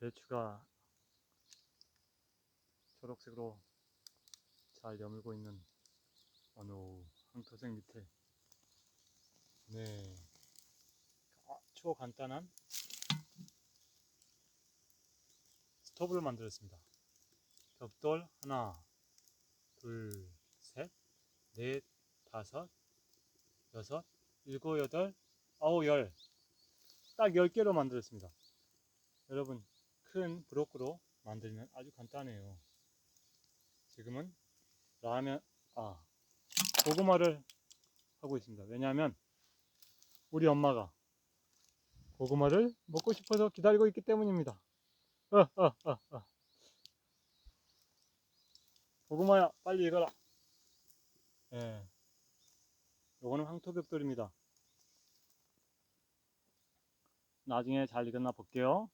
배추가 초록색으로 잘 여물고 있는 어느 황토색 밑에 네 아, 초간단한 스토브를 만들었습니다. 벽돌 하나, 둘, 셋, 넷, 다섯, 여섯, 일곱, 여덟, 아홉, 열. 딱 10개로 만들었습니다. 여러분, 큰 브로크로 만들면 아주 간단해요. 지금은 라면, 아, 고구마를 하고 있습니다. 왜냐하면 우리 엄마가 고구마를 먹고 싶어서 기다리고 있기 때문입니다. 어, 어, 어, 어. 고구마야, 빨리 익어라. 예. 요거는 황토벽돌입니다. 나중에 잘 익었나 볼게요.